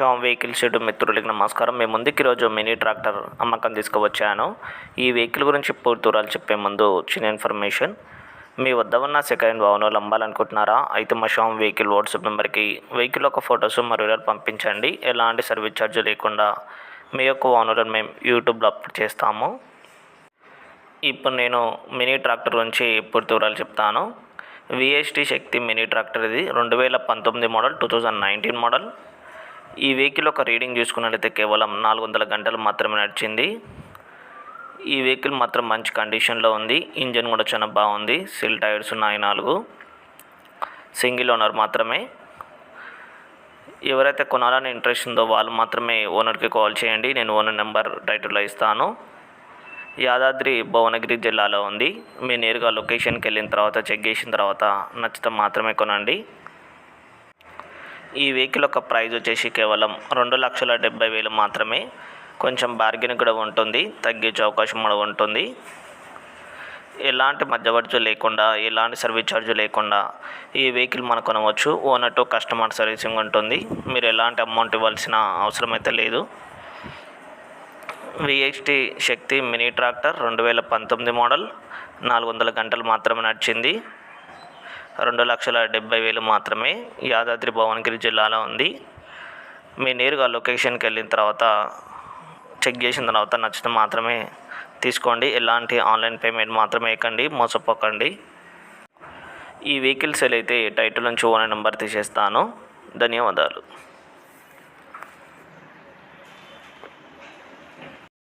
Sam vehicle shed మిత్రులకి నమస్కారం. మేము ముందుకు ఈరోజు మినీ ట్రాక్టర్ అమ్మకం తీసుకువచ్చాను. ఈ వెహికల్ గురించి పూర్తి వివరాలు చెప్పే ముందు చిన్న ఇన్ఫర్మేషన్. మీ వద్ద ఉన్న సెకండ్ హ్యాండ్ వాహనాలు అమ్మాలనుకుంటున్నారా అయితే మా షామ్ వెహికల్ వాట్సాప్ నెంబర్కి వెహికల్ యొక్క ఫొటోస్ మరియు పంపించండి. ఎలాంటి సర్వీస్ ఛార్జ్ లేకుండా మీ యొక్క వాహనాలను మేము యూట్యూబ్లో అప్లోడ్ చేస్తాము. ఇప్పుడు నేను మినీ ట్రాక్టర్ గురించి పూర్తి వివరాలు చెప్తాను. విఎస్టీ శక్తి మినీ ట్రాక్టర్ ఇది. రెండు వేల పంతొమ్మిది model two thousand nineteen model. ఈ వెహికల్ ఒక రీడింగ్ చూసుకున్నట్లయితే కేవలం నాలుగు వందల గంటలు మాత్రమే నడిచింది. ఈ వెహికల్ మాత్రం మంచి కండిషన్లో ఉంది. ఇంజన్ కూడా చాలా బాగుంది. సిల్ టైర్స్ ఉన్నాయి నాలుగు. సింగిల్ ఓనర్ మాత్రమే. ఎవరైతే కొనాలని ఇంట్రెస్ట్ ఉందో వాళ్ళు మాత్రమే ఓనర్కి కాల్ చేయండి. నేను ఓనర్ నెంబర్ టైటిల్లో ఇస్తాను. యాదాద్రి భువనగిరి జిల్లాలో ఉంది. మీ నేరుగా లొకేషన్కి వెళ్ళిన తర్వాత చెక్ చేసిన తర్వాత నచ్చితే మాత్రమే కొనండి. ఈ వెహికల్ యొక్క ప్రైజ్ వచ్చేసి కేవలం రెండు లక్షల డెబ్బై వేలు మాత్రమే. కొంచెం బార్గెన్ కూడా ఉంటుంది తగ్గించే అవకాశం కూడా ఉంటుంది. ఎలాంటి మధ్యవర్తి లేకుండా ఎలాంటి సర్వీస్ ఛార్జ్ లేకుండా ఈ వెహికల్ మనం కొనవచ్చు. ఓనర్ టు కస్టమర్ సర్వీసింగ్ ఉంటుంది. మీరు ఎలాంటి అమౌంట్ ఇవ్వాల్సిన అవసరం అయితే లేదు. విహెచ్టి శక్తి మినీ ట్రాక్టర్ రెండు వేల పంతొమ్మిది మోడల్ నాలుగు వందల గంటలు మాత్రమే నడిచింది. రెండు లక్షల డెబ్బై వేలు మాత్రమే యాదాద్రి భువనగిరి జిల్లాలో ఉంది. మీ నేరుగా లొకేషన్కి వెళ్ళిన తర్వాత చెక్ చేసిన తర్వాత నచ్చితే మాత్రమే తీసుకోండి. ఎలాంటి ఆన్లైన్ పేమెంట్ మాత్రమే ఇవ్వండి మోసపోకండి. ఈ వెహికల్ సేల్ అయితే టైటిల్ నుంచి ఓనర్ నెంబర్ తీసేస్తాను. ధన్యవాదాలు.